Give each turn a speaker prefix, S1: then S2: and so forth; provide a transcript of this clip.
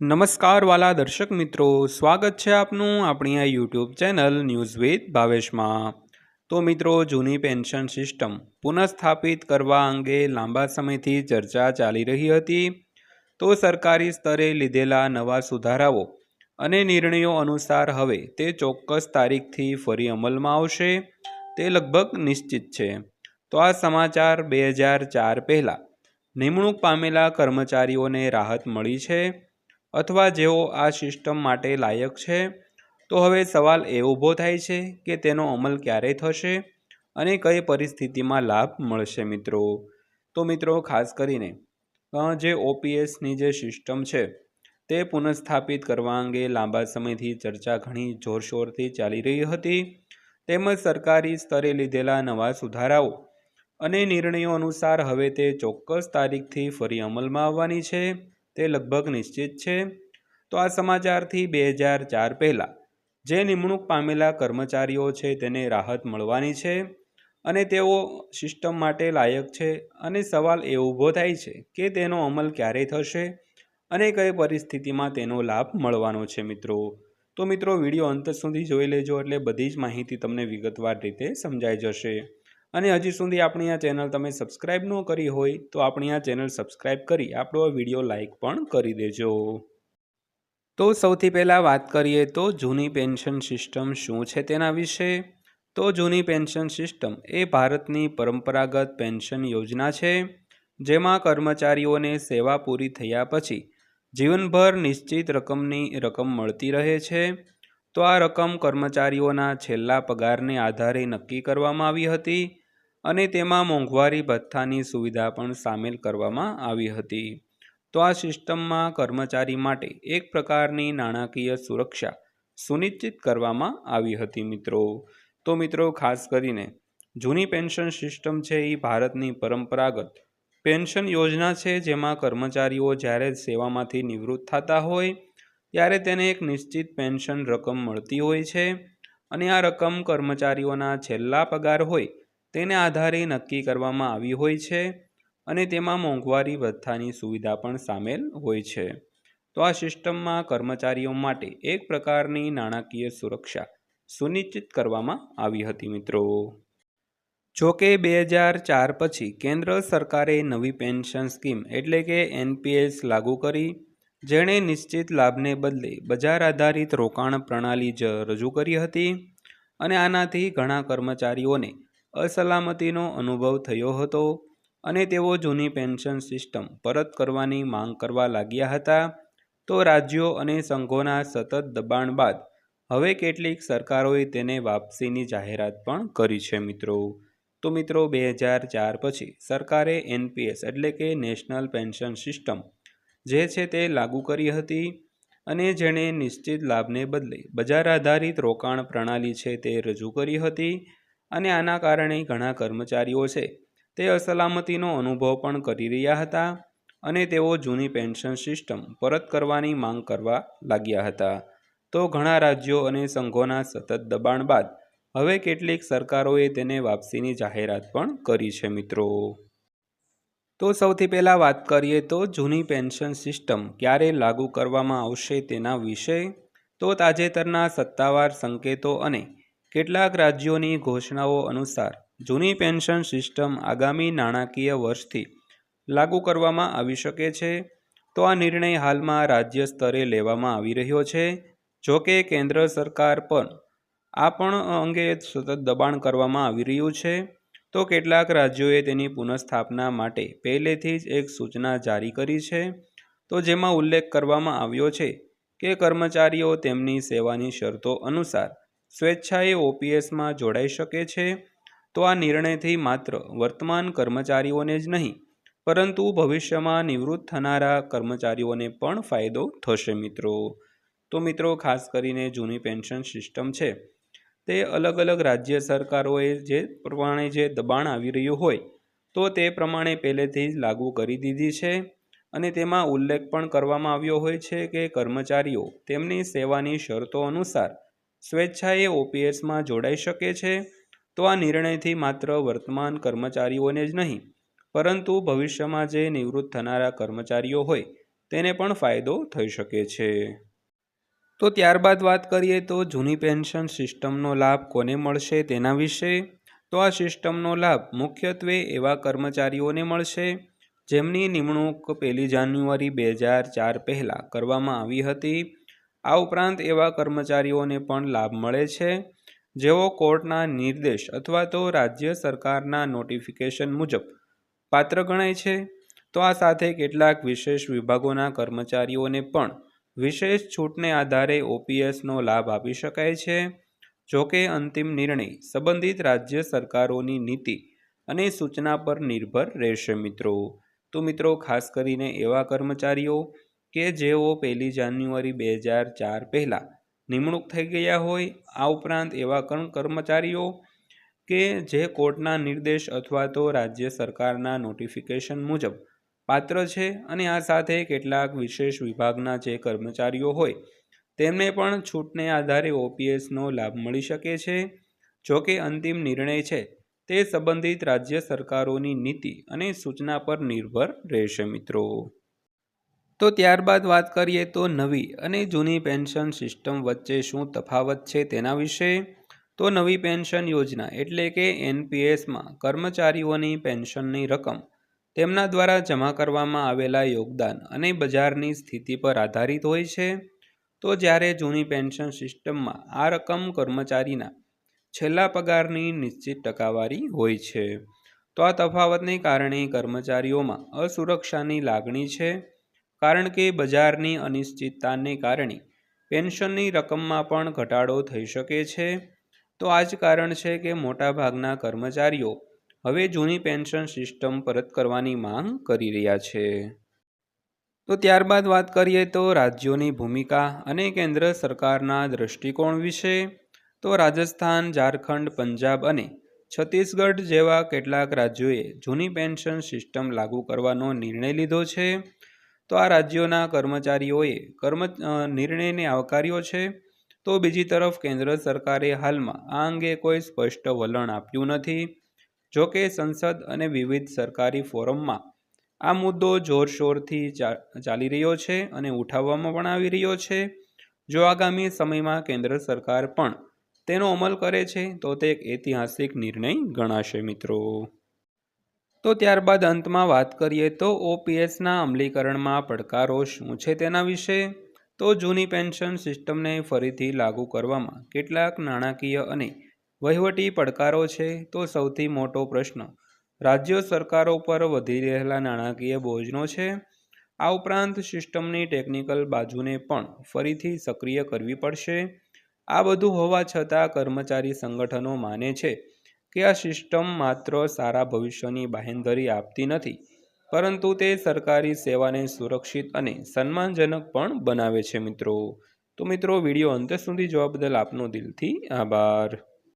S1: નમસ્કાર વાલા દર્શક મિત્રો, સ્વાગત છે આપનું આપણી આ યુટ્યુબ ચેનલ ન્યૂઝ વિથ ભાવેશમાં. તો મિત્રો, જૂની પેન્શન સિસ્ટમ પુનઃસ્થાપિત કરવા અંગે લાંબા સમયથી ચર્ચા ચાલી રહી હતી. તો સરકારી સ્તરે લીધેલા નવા સુધારાઓ અને નિર્ણયો અનુસાર હવે તે ચોક્કસ તારીખથી ફરી અમલમાં આવશે, તે લગભગ નિશ્ચિત છે. તો આ સમાચાર બે હજાર ચાર પહેલાં નિમણૂક પામેલા કર્મચારીઓને રાહત મળી છે. અથવા જેઓ આ સિસ્ટમ માટે લાયક છે, તો હવે સવાલ એ ઊભો થાય છે કે તેનો અમલ ક્યારે થશે અને કઈ પરિસ્થિતિમાં લાભ મળશે મિત્રો. તો મિત્રો, ખાસ કરીને જે ઓપીએસની જે સિસ્ટમ છે, તે પુનઃસ્થાપિત કરવા અંગે લાંબા સમયથી ચર્ચા ઘણી જોરશોરથી ચાલી રહી હતી. તેમજ સરકારી સ્તરે લીધેલા નવા સુધારાઓ અને નિર્ણયો અનુસાર હવે તે ચોક્કસ તારીખથી ફરી અમલમાં આવવાની છે. તે લગભગ નિશ્ચિત છે. તો આ સમાચારથી બે હજાર ચાર પહેલાં જે નિમણૂક પામેલા કર્મચારીઓ છે તેને રાહત મળવાની છે અને તેઓ સિસ્ટમ માટે લાયક છે અને સવાલ એ ઊભો થાય છે કે તેનો અમલ ક્યારે થશે અને કઈ પરિસ્થિતિમાં તેનો લાભ મળવાનો છે મિત્રો. તો મિત્રો, વીડિયો અંત સુધી જોઈ લેજો એટલે બધી જ માહિતી તમને વિગતવાર રીતે સમજાઈ જશે. અને હજી સુધી આપણી આ ચેનલ તમે સબસ્ક્રાઇબ ન કરી હોય તો આપણી આ ચેનલ સબસ્ક્રાઇબ કરી આપણો આ વીડિયો લાઇક પણ કરી દેજો. તો સૌથી પહેલાં વાત કરીએ તો જૂની પેન્શન સિસ્ટમ શું છે તેના વિશે? તો જૂની પેન્શન સિસ્ટમ એ ભારતની પરંપરાગત પેન્શન યોજના છે, જેમાં કર્મચારીઓને સેવા પૂરી થયા પછી જીવનભર નિશ્ચિત રકમની રકમ મળતી રહે છે. તો આ રકમ કર્મચારીઓના છેલ્લા પગારને આધારે નક્કી કરવામાં આવી હતી. અને તેમાં મોંઘવારી ભથ્થાની સુવિધા પણ સામેલ કરવામાં આવી હતી. તો આ સિસ્ટમમાં કર્મચારી માટે એક પ્રકારની નાણાકીય સુરક્ષા સુનિશ્ચિત કરવામાં આવી હતી મિત્રો. તો મિત્રો, ખાસ કરીને જૂની પેન્શન સિસ્ટમ છે એ ભારતની પરંપરાગત પેન્શન યોજના છે, જેમાં કર્મચારીઓ જ્યારે સેવામાંથી નિવૃત્ત થતા હોય, ત્યારે તેને એક નિશ્ચિત પેન્શન રકમ મળતી હોય છે. અને આ રકમ કર્મચારીઓના છેલ્લા પગાર હોય તેને આધારે નક્કી કરવામાં આવી હોય છે અને તેમાં મોંઘવારી ભથ્થાની સુવિધા પણ સામેલ હોય છે. તો આ સિસ્ટમમાં કર્મચારીઓ માટે એક પ્રકારની નાણાકીય સુરક્ષા સુનિશ્ચિત કરવામાં આવી હતી મિત્રો. જો કે બે હજાર ચાર પછી કેન્દ્ર સરકારે નવી પેન્શન સ્કીમ એટલે કે એનપીએસ લાગુ કરી, જેણે નિશ્ચિત લાભને બદલે બજાર આધારિત રોકાણ પ્રણાલી જ રજૂ કરી હતી અને આનાથી ઘણા કર્મચારીઓને અસલામતીનો અનુભવ થયો હતો અને તેઓ જૂની પેન્શન સિસ્ટમ પરત કરવાની માંગ કરવા લાગ્યા હતા, તો રાજ્યો અને સંઘોના સતત દબાણ બાદ હવે કેટલીક સરકારોએ તેને વાપસીની જાહેરાત પણ કરી છે મિત્રો. તો મિત્રો, બે હજાર ચાર પછી સરકારે એનપીએસ એટલે કે નેશનલ પેન્શન સિસ્ટમ જે છે તે લાગુ કરી હતી અને જેણે નિશ્ચિત લાભને બદલે બજાર આધારિત રોકાણ પ્રણાલી છે તે રજૂ કરી હતી. અને આના કારણે ઘણા કર્મચારીઓ છે. તે અસલામતીનો અનુભવ પણ કરી રહ્યા હતા અને તેઓ જૂની પેન્શન સિસ્ટમ પરત કરવાની માંગ કરવા લાગ્યા હતા. તો ઘણા રાજ્યો અને સંઘોના સતત દબાણ બાદ હવે કેટલીક સરકારોએ તેને વાપસીની જાહેરાત પણ કરી છે મિત્રો. તો સૌથી પહેલાં વાત કરીએ તો જૂની પેન્શન સિસ્ટમ ક્યારે લાગુ કરવામાં આવશે તેના વિશે. તો તાજેતરના સત્તાવાર સંકેતો અને કેટલાક રાજ્યોની ઘોષણાઓ અનુસાર જૂની પેન્શન સિસ્ટમ આગામી નાણાકીય વર્ષથી લાગુ કરવામાં આવી શકે છે. તો આ નિર્ણય હાલમાં રાજ્ય સ્તરે લેવામાં આવી રહ્યો છે. જો કે કેન્દ્ર સરકાર પણ આ પણ અંગે સતત દબાણ કરવામાં આવી રહ્યું છે. તો કેટલાક રાજ્યોએ તેની પુનઃસ્થાપના માટે પહેલેથી જ એક સૂચના જારી કરી છે. તો જેમાં ઉલ્લેખ કરવામાં આવ્યો છે કે કર્મચારીઓ તેમની સેવાની શરતો અનુસાર સ્વેચ્છાએ ઓપીએસમાં જોડાઈ શકે છે, તો આ નિર્ણયથી માત્ર વર્તમાન કર્મચારીઓને જ નહીં, પરંતુ ભવિષ્યમાં નિવૃત્ત થનારા કર્મચારીઓને પણ ફાયદો થશે મિત્રો. તો મિત્રો, ખાસ કરીને જૂની પેન્શન સિસ્ટમ છે, તે અલગ અલગ રાજ્ય સરકારોએ જે પ્રમાણે જે દબાણ આવી રહ્યું હોય, તો તે પ્રમાણે પહેલેથી જ લાગુ કરી દીધી છે અને તેમાં ઉલ્લેખ પણ કરવામાં આવ્યો હોય છે કે કર્મચારીઓ તેમની સેવાની શરતો અનુસાર સ્વેચ્છાએ ઓપીએસમાં જોડાઈ શકે છે તો આ નિર્ણયથી માત્ર વર્તમાન કર્મચારીઓને જ નહીં, પરંતુ ભવિષ્યમાં જે નિવૃત્ત થનારા કર્મચારીઓ હોય તેને પણ ફાયદો થઈ શકે છે. તો ત્યારબાદ વાત કરીએ તો જૂની પેન્શન સિસ્ટમનો લાભ કોને મળશે તેના વિશે? તો આ સિસ્ટમનો લાભ મુખ્યત્વે એવા કર્મચારીઓને મળશે જેમની નિમણૂક પહેલી જાન્યુઆરી બે હજાર ચાર પહેલાં કરવામાં આવી હતી આ ઉપરાંત એવા કર્મચારીઓને પણ લાભ મળે છે, જેઓ કોર્ટના નિર્દેશ અથવા તો રાજ્ય સરકારના નોટિફિકેશન મુજબ પાત્ર ગણાય છે. તો આ સાથે કેટલાક વિશેષ વિભાગોના કર્મચારીઓને પણ વિશેષ છૂટને આધારે ઓપીએસનો લાભ આપી શકાય છે, જો કે અંતિમ નિર્ણય સંબંધિત રાજ્ય સરકારોની નીતિ અને સૂચના પર નિર્ભર રહેશે મિત્રો. તો મિત્રો, ખાસ કરીને એવા કર્મચારીઓ કે જેઓ પહેલી જાન્યુઆરી બે હજાર ચાર પહેલાં નિમણૂક થઈ ગયા હોય, આ ઉપરાંત એવા કર્મચારીઓ કે જે કોર્ટના નિર્દેશ અથવા તો રાજ્ય સરકારના નોટિફિકેશન મુજબ પાત્ર છે અને આ સાથે કેટલાક વિશેષ વિભાગના જે કર્મચારીઓ હોય, તેમને પણ છૂટને આધારે ઓપીએસનો લાભ મળી શકે છે. જો કે અંતિમ નિર્ણય છે, તે સંબંધિત રાજ્ય સરકારોની નીતિ અને સૂચના પર નિર્ભર રહેશે મિત્રો. તો ત્યારબાદ વાત કરીએ તો નવી અને જૂની પેન્શન સિસ્ટમ વચ્ચે શું તફાવત છે તેના વિશે? તો નવી પેન્શન યોજના એટલે કે એનપીએસમાં કર્મચારીઓની પેન્શનની રકમ, તેમના દ્વારા જમા કરવામાં આવેલા યોગદાન અને બજારની સ્થિતિ પર આધારિત હોય છે. તો જ્યારે જૂની પેન્શન સિસ્ટમમાં આ રકમ કર્મચારીના છેલ્લા પગારની નિશ્ચિત ટકાવારી હોય છે. તો આ તફાવતને કારણે કર્મચારીઓમાં અસુરક્ષાની લાગણી છે. કારણ કે બજારની અનિશ્ચિતતાને કારણે પેન્શનની રકમમાં પણ ઘટાડો થઈ શકે છે. તો આ જ કારણ છે કે મોટાભાગના કર્મચારીઓ હવે જૂની પેન્શન સિસ્ટમ પરત કરવાની માંગ કરી રહ્યા છે. તો ત્યારબાદ વાત કરીએ તો રાજ્યોની ભૂમિકા અને કેન્દ્ર સરકારના દૃષ્ટિકોણ વિશે. તો રાજસ્થાન, ઝારખંડ, પંજાબ અને છત્તીસગઢ જેવા કેટલાક રાજ્યોએ જૂની પેન્શન સિસ્ટમ લાગુ કરવાનો નિર્ણય લીધો છે. તો આ રાજ્યોના કર્મચારીઓએ કર્મ નિર્ણયને આવકાર્યો છે. તો બીજી તરફ કેન્દ્ર સરકારે હાલમાં આ અંગે કોઈ સ્પષ્ટ વલણ આપ્યું નથી. જો કે સંસદ અને વિવિધ સરકારી ફોરમમાં આ મુદ્દો જોરશોરથી ચાલી રહ્યો છે અને ઉઠાવવામાં પણ આવી રહ્યો છે. જો આગામી સમયમાં કેન્દ્ર સરકાર પણ તેનો અમલ કરે છે, તો તે એક ઐતિહાસિક નિર્ણય ગણાશે મિત્રો. તો ત્યારબાદ અંતમાં વાત કરીએ તો ઓપીએસના અમલીકરણમાં પડકારો શું છે તેના વિશે? તો જૂની પેન્શન સિસ્ટમને ફરીથી લાગુ કરવામાં કેટલાક નાણાકીય અને વહીવટી પડકારો છે તો સૌથી મોટો પ્રશ્ન, રાજ્ય સરકારો પર વધી રહેલા નાણાકીય બોજનો છે? આ ઉપરાંત સિસ્ટમની ટેકનિકલ બાજુને પણ ફરીથી સક્રિય કરવી પડશે. આ બધું હોવા છતાં કર્મચારી સંગઠનો માને છે કે આ સિસ્ટમ માત્ર સારા ભવિષ્યની બાહેંધરી આપતી નથી, પરંતુ તે સરકારી સેવાને સુરક્ષિત અને સન્માનજનક પણ બનાવે છે મિત્રો. તો મિત્રો, વીડિયો અંત સુધી જોવા બદલ આપનો દિલથી આભાર.